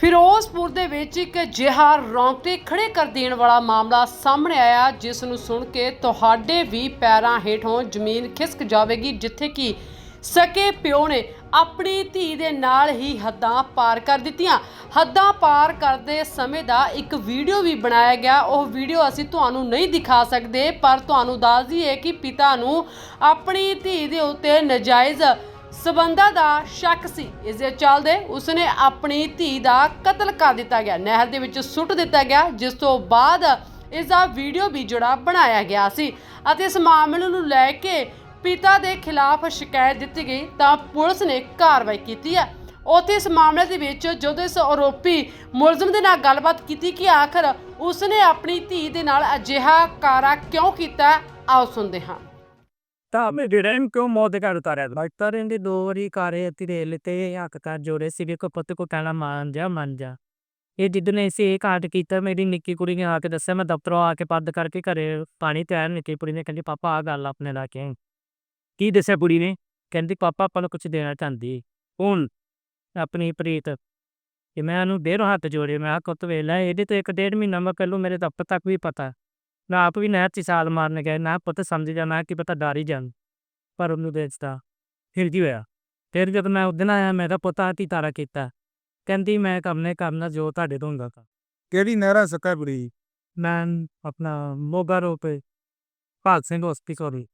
ਫਿਰੋਜ਼ਪੁਰ ਦੇ ਵਿੱਚ ਇੱਕ ਅਜਿਹਾ ਰੌਂਗਟੇ ਖੜੇ ਕਰ ਦੇਣ ਵਾਲਾ ਮਾਮਲਾ ਸਾਹਮਣੇ ਆਇਆ, ਜਿਸ ਨੂੰ ਸੁਣ ਕੇ ਤੁਹਾਡੇ ਵੀ ਪੈਰਾਂ ਹੇਠੋਂ ਜ਼ਮੀਨ ਖਿਸਕ ਜਾਵੇਗੀ, ਜਿੱਥੇ ਕਿ ਸਕੇ ਪਿਓ ਨੇ ਆਪਣੀ ਧੀ ਦੇ ਨਾਲ ਹੀ ਹੱਦਾਂ ਪਾਰ ਕਰ ਦਿੱਤੀਆਂ। ਹੱਦਾਂ ਪਾਰ ਕਰਦੇ ਸਮੇਂ ਦਾ ਇੱਕ ਵੀਡੀਓ ਵੀ ਬਣਾਇਆ ਗਿਆ। ਉਹ ਵੀਡੀਓ ਅਸੀਂ ਤੁਹਾਨੂੰ ਨਹੀਂ ਦਿਖਾ ਸਕਦੇ, ਪਰ ਤੁਹਾਨੂੰ ਦੱਸ ਦਈਏ ਕਿ ਪਿਤਾ ਨੂੰ ਆਪਣੀ ਧੀ ਦੇ ਉੱਤੇ ਨਜਾਇਜ਼ ਸਬੰਧਾਂ ਦਾ ਸ਼ੱਕ ਸੀ। ਇਸ ਦੇ ਚੱਲਦੇ ਉਸਨੇ ਆਪਣੀ ਧੀ ਦਾ ਕਤਲ ਕਰ ਦਿੱਤਾ ਗਿਆ। ਨਹਿਰ ਦੇ ਵਿੱਚ ਸੁੱਟ ਦਿੱਤਾ ਗਿਆ, ਜਿਸ ਤੋਂ ਬਾਅਦ ਇਸ ਦਾ ਵੀਡੀਓ ਵੀ ਜੁੜਾ ਬਣਾਇਆ ਗਿਆ ਸੀ ਅਤੇ ਇਸ ਮਾਮਲੇ ਨੂੰ ਲੈ ਕੇ ਪਿਤਾ ਦੇ ਖਿਲਾਫ ਸ਼ਿਕਾਇਤ ਦਿੱਤੀ ਗਈ ਤਾਂ ਪੁਲਿਸ ਨੇ ਕਾਰਵਾਈ ਕੀਤੀ ਹੈ। ਉੱਥੇ ਇਸ ਮਾਮਲੇ ਦੇ ਵਿੱਚ ਜਦੋਂ ਇਸ ਆਰੋਪੀ ਮੁਲਜ਼ਮ ਦੇ ਨਾਲ ਗੱਲਬਾਤ ਕੀਤੀ ਕਿ ਆਖਰ ਉਸਨੇ ਆਪਣੀ ਧੀ ਦੇ ਨਾਲ ਅਜਿਹਾ ਕਾਰਾ ਕਿਉਂ ਕੀਤਾ, ਆਓ ਸੁਣਦੇ ਹਾਂ। ਤਾਂ ਮੈਂ ਡਿੜੈਮ ਕਿਉਂ ਮੌਤ ਦੇ ਘਰ ਉਤਾਰਿਆ ਡਾਕਟਰ ਇਹਦੇ ਦੋ ਵਾਰੀ ਕਾਰੇ ਅਤੀ ਰੇਲ ਤੇ ਹੱਕ ਕਰ ਜੋੜੇ ਸੀ ਇਹ ਜਿੱਦਣ ਕੀਤਾ, ਮੇਰੀ ਨਿੱਕੀ ਕੁੜੀ ਨੇ ਆ ਕੇ ਦੱਸਿਆ, ਮੈਂ ਦਫ਼ਤਰੋਂ ਆ ਕੇ ਪੱਦ ਕਰਕੇ ਘਰੇ ਪਾਣੀ ਤੇ ਨਿੱਕੀ ਕੁੜੀ ਨੇ ਕਹਿੰਦੀ, ਪਾਪਾ ਆ ਗੱਲ ਆਪਣੇ ਨਾਲ ਕੇ ਕੀ ਦੱਸਿਆ ਕੁੜੀ ਨੇ? ਕਹਿੰਦੀ, ਪਾਪਾ, ਆਪਾਂ ਨੂੰ ਕੁਝ ਦੇਣਾ ਚਾਹੁੰਦੀ ਹੁਣ ਆਪਣੀ ਪ੍ਰੀਤ ਕਿ ਮੈਂ ਉਹਨੂੰ ਬੇਰੋ ਹੱਥ ਜੋੜੇ ਮੈਂ ਆ ਕੁੱਤ ਵੇਲਾ ਇਹਦੇ ਤੇ ਇੱਕ ਡੇਢ ਮਹੀਨਾ ਮੈਂ ਕੱਲੂ ਮੇਰੇ ਦਫ਼ਤਰ ਤੱਕ ਵੀ ਪਤਾ। ਮੈਂ ਆਪ ਵੀ ਨਹਿਰ 'ਚ ਛਾਲ ਮਾਰਨ ਗਿਆ। ਨਾ ਪੁੱਤ ਸਮਝ ਜਾ ਮੈਂ ਕਿ ਪਤਾ ਡਰ ਹੀ ਜਾਣ ਪਰ ਉਹਨੂੰ ਦੇ ਦਿੱਤਾ ਫਿਰ ਕੀ ਹੋਇਆ। ਫਿਰ ਜਦ ਮੈਂ ਉਦਣ ਆਇਆ ਮੈਂ ਕਿਹਾ ਪੁੱਤ ਕੀ ਤਾਰਾ ਕੀਤਾ ਕਹਿੰਦੀ ਮੈਂ ਕਰਨੇ ਕਰਨਾ ਜੋ ਤੁਹਾਡੇ ਤੋਂ ਹੁੰਦਾ ਤਾ ਕਿਹੜੀ ਨਹਿਰਾ ਸਕੈਬਰੀ ਮੈਂ ਆਪਣਾ ਮੋਗਾ ਰੋਪੇ ਭਾਗ ਸਿੰਘ ਹਸਪੀਟਲ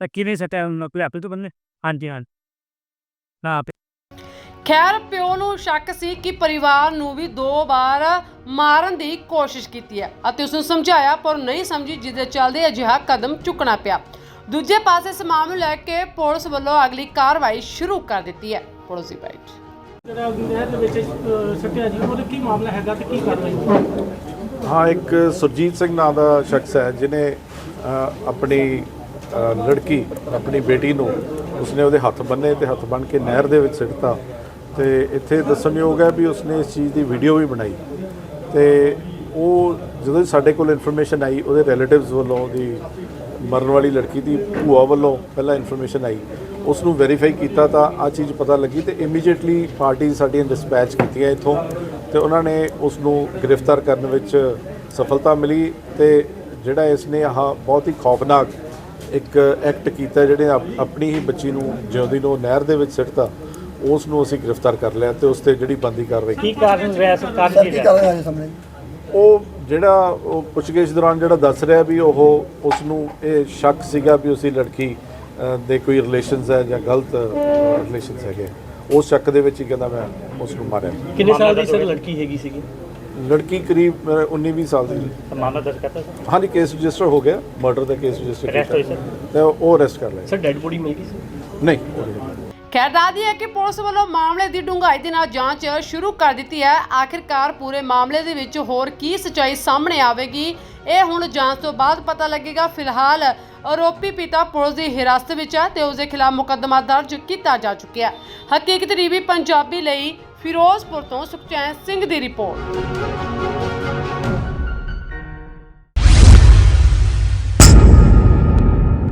ਤਾਂ ਕਿਨੇ ਸਟਿਆ? ਉਹਨਾਂ ਕੋਲ ਆਪੇ ਤੋਂ ਬੰਨੇ? ਹਾਂਜੀ ਹਾਂ ਨਾ ਖੈਰ ਪਿਓ ਨੂੰ ਸ਼ੱਕ ਸੀ ਕਿ ਪਰਿਵਾਰ ਨੂੰ ਵੀ ਦੋ ਵਾਰ ਮਾਰਨ ਦੀ ਕੋਸ਼ਿਸ਼ ਕੀਤੀ ਹੈ ਅਤੇ ਉਸ ਨੂੰ ਸਮਝਾਇਆ ਪਰ ਨਹੀਂ ਸਮਝੀ ਜਿਸ ਦੇ ਚੱਲਦੇ ਅਜਿਹਾ ਕਦਮ ਚੁੱਕਣਾ ਪਿਆ। ਦੂਜੇ ਪਾਸੇ ਇਸ ਮਾਮਲੇ ਨੂੰ ਲੈ ਕੇ ਪੁਲਿਸ ਵੱਲੋਂ ਅਗਲੀ ਕਾਰਵਾਈ ਸ਼ੁਰੂ ਕਰ ਦਿੱਤੀ ਹੈ। ਪੁਲਿਸ ਦੀ ਬਾਈਟ। ਜਿਹੜਾ ਨਹਿਰ ਦੇ ਵਿੱਚ ਸੱਟਿਆ ਜੀ ਉਹਦਾ ਕੀ ਮਾਮਲਾ ਹੈਗਾ ਤੇ ਕੀ ਕਾਰਵਾਈ ਹਾਂ ਇੱਕ ਸੁਰਜੀਤ ਸਿੰਘ ਨਾਂ ਦਾ ਸ਼ਖਸ ਹੈ ਜਿਨੇ ਆਪਣੀ ਲੜਕੀ ਆਪਣੀ ਬੇਟੀ ਨੂੰ ਉਸਨੇ ਉਹਦੇ ਹੱਥ ਬੰਨੇ ਤੇ ਹੱਥ ਬੰਨ ਕੇ ਨਹਿਰ ਦੇ ਵਿੱਚ ਸਿੱਟਤਾ। ਤੇ ਇੱਥੇ ਦੱਸਣਯੋਗ ਹੈ ਵੀ ਉਸਨੇ ਇਸ ਚੀਜ਼ ਦੀ ਵੀਡੀਓ ਵੀ ਬਣਾਈ। ਤੇ ਉਹ ਜਦੋਂ ਸਾਡੇ ਕੋਲ ਇਨਫੋਰਮੇਸ਼ਨ ਆਈ, ਉਹਦੇ ਰਿਲੇਟਿਵਸ ਵੱਲੋਂ, ਉਹਦੀ ਮਰਨ ਵਾਲੀ ਲੜਕੀ ਦੀ ਭੂਆ ਵੱਲੋਂ ਪਹਿਲਾਂ ਇਨਫੋਰਮੇਸ਼ਨ ਆਈ। ਉਸ ਨੂੰ ਵੈਰੀਫਾਈ ਕੀਤਾ ਤਾਂ ਆ ਚੀਜ਼ ਪਤਾ ਲੱਗੀ ਤੇ ਇਮੀਡੀਏਟਲੀ ਪਾਰਟੀ ਸਾਡੀਆਂ ਡਿਸਪੈਚ ਕੀਤੀਆਂ ਇੱਥੋਂ ਤੇ ਉਹਨਾਂ ਨੇ ਉਸ ਨੂੰ ਗ੍ਰਿਫਤਾਰ ਕਰਨ ਵਿੱਚ ਸਫਲਤਾ ਮਿਲੀ ਤੇ ਜਿਹੜਾ ਇਸ ਨੇ ਆਹ ਬਹੁਤ ਹੀ ਖੌਫਨਾਕ ਇੱਕ ਐਕਟ ਕੀਤਾ, ਜਿਹੜੇ ਆਪਣੀ ਹੀ ਬੱਚੀ ਨੂੰ ਜਿਉਂਦੀ ਨੂੰ ਨਹਿਰ ਦੇ ਵਿੱਚ ਸਿੱਟਤਾ। ਉਸ ਨੂੰ ਅਸੀਂ ਗ੍ਰਿਫਤਾਰ ਕਰ ਲਿਆ ਤੇ ਉਸ ਤੇ ਜਿਹੜੀ ਬੰਦੀ ਕਾਰਵਾਈ ਕੀ ਕਾਰਨ ਰਿਹਾ ਸਰਕਾਰ ਸਰ ਕੀ ਕੀ ਰਿਹਾ? ਕਰ ਰਹੇ ਆ ਸਾਹਮਣੇ? ਉਹ ਜਿਹੜਾ ਉਹ ਪੁੱਛਗਿੱਛ ਦੌਰਾਨ ਜਿਹੜਾ ਦੱਸ ਰਿਹਾ ਵੀ ਉਹ ਉਸ ਨੂੰ ਇਹ ਸ਼ੱਕ ਸੀਗਾ ਵੀ ਉਸੇ ਲੜਕੀ ਅ, ਦੇ ਕੋਈ ਰਿਲੇਸ਼ਨਸ ਹੈ ਜਾਂ ਗਲਤ ਰਿਲੇਸ਼ਨਸ ਹੈਗੇ ਉਸ ਸ਼ੱਕ ਦੇ ਵਿੱਚ ਹੀ ਕਹਿੰਦਾ ਮੈਂ ਉਸ ਨੂੰ ਮਾਰਿਆ। ਕਿੰਨੇ ਸਾਲ ਦੀ ਸਰ ਲੜਕੀ ਹੈਗੀ ਸੀਗੀ? ਲੜਕੀ ਕਰੀਬ 19-20 ਸਾਲ ਦੀ। ਮਾਮਲਾ ਦਰਜ ਕਰਤਾ ਸਰ? ਹਾਂਜੀ ਕੇਸ ਰਜਿਸਟਰ ਹੋ ਗਿਆ। ਮਰਡਰ ਦਾ ਕੇਸ ਰਜਿਸਟਰ Arrest ਹੋਈ? ਤੇ ਉਹ ਅਰੈਸਟ ਕਰ ਲਿਆ। ਸਰ ਡੈਡ ਬੋਡੀ ਮਿਲ ਗਈ ਸੀ? ਨਹੀਂ ਉਹ ਨਹੀਂ। ਖੈਰ ਦੱਸਦੀ ਹੈ ਕਿ ਪੁਲਿਸ ਵੱਲੋਂ ਮਾਮਲੇ ਦੀ ਡੂੰਘਾਈ ਦੇ ਨਾਲ ਜਾਂਚ ਸ਼ੁਰੂ ਕਰ ਦਿੱਤੀ ਹੈ। ਆਖਿਰਕਾਰ ਪੂਰੇ ਮਾਮਲੇ ਦੇ ਵਿੱਚ ਹੋਰ ਕੀ ਸਚਾਈ ਸਾਹਮਣੇ ਆਵੇਗੀ, ਇਹ ਹੁਣ ਜਾਂਚ ਤੋਂ ਬਾਅਦ ਪਤਾ ਲੱਗੇਗਾ। ਫਿਲਹਾਲ ਆਰੋਪੀ ਪਿਤਾ ਪੁਲਿਸ ਦੀ ਹਿਰਾਸਤ ਵਿੱਚ ਹੈ ਤੇ ਉਸ ਦੇ ਖਿਲਾਫ ਮੁਕੱਦਮਾ ਦਰਜ ਕੀਤਾ ਜਾ ਚੁੱਕਿਆ ਹੈ। ਹਕੀਕਤ ਟੀਵੀ ਪੰਜਾਬੀ ਲਈ ਫਿਰੋਜ਼ਪੁਰ ਤੋਂ ਸੁਖਚੈਨ ਸਿੰਘ ਦੀ ਰਿਪੋਰਟ।